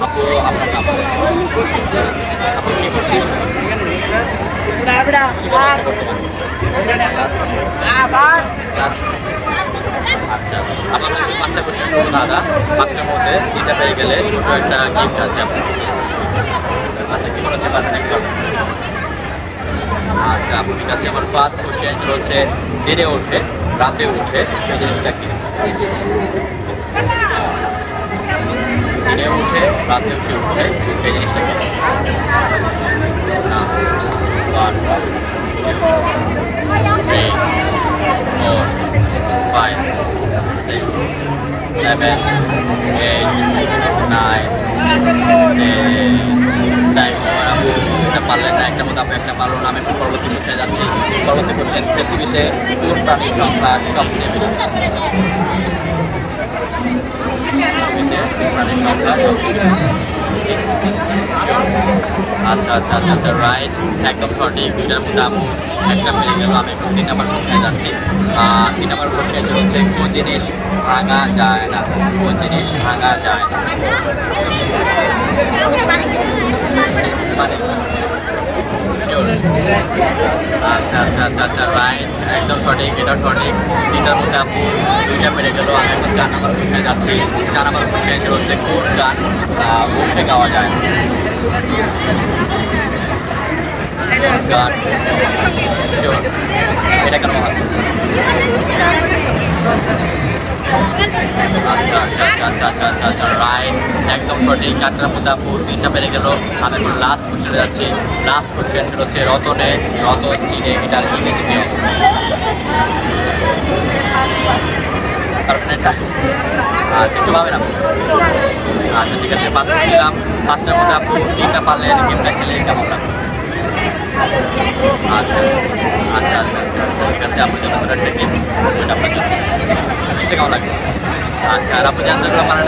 আপনার আচ্ছা কাছে পাঁচটা কোশ্চেন করব দাদা পাঁচটার মধ্যে তিনটা পেয়ে গেলে ছোট একটা গিফট আছে আপনার আচ্ছা কি মনে হচ্ছে আচ্ছা আপনার কাছে আমার ফার্স্ট হচ্ছে দিনে উঠে রাতে উঠে সেই জিনিসটা কি উঠে, রাতে উঠে উঠে সেই জিনিসটা কি সেভেন নাইন পারলেন না একটা মতো আপনি একটা পারল না আমি পরবর্তী কোশ্চেনে যাচ্ছি পরবর্তী কোশ্চেন পৃথিবীতে সংখ্যা সবচেয়ে বেশি আচ্ছা আচ্ছা আচ্ছা আচ্ছা রাইট একদম সঠিক। দুইটার মধ্যে আপু একটা পেরে গেল। আমি এখন তিন নম্বর প্রশ্নে যাচ্ছি। তিন নম্বর প্রশ্নে হচ্ছে কোন জিনিস ভাঙা যায় না? কোন জিনিস ভাঙা যায় না মানে Sure. আচ্ছা আচ্ছা আচ্ছা আচ্ছা রাইট একদম সঠিক এটা সঠিক। তিনটার মধ্যে আপু দুইটা পেরে গেল আমি এখন চার নাম্বার কোশ্চেনে যাচ্ছি। চার নাম্বার কোশ্চেন হচ্ছে কোন গান বসে গাওয়া যায়। গান Sure. এটা কেন হচ্ছে আচ্ছা আচ্ছা আচ্ছা আচ্ছা আচ্ছা আচ্ছা আচ্ছা রাইট একদম সঠিক চারটার মধ্যে আপু পেরে গেল আমি এখন লাস্ট কোশ্চেনে যাচ্ছি লাস্ট কোশ্চেন হচ্ছে রতনে রতন চিনে এটার ইংরেজি এটা আচ্ছা একটু ভাবেন আপু আচ্ছা ঠিক আছে পাঁচ দিলাম পাঁচটার মধ্যে আপু তিনটা পারলেন গেমটা খেলে কেমন লাগবে আচ্ছা আচ্ছা আচ্ছা আচ্ছা ঠিক আছে আপনার জন্য একটা গেম আপনার জন্য কেমন লাগবে আচ্ছা আর আপনি যে আনসারগুলো পারেন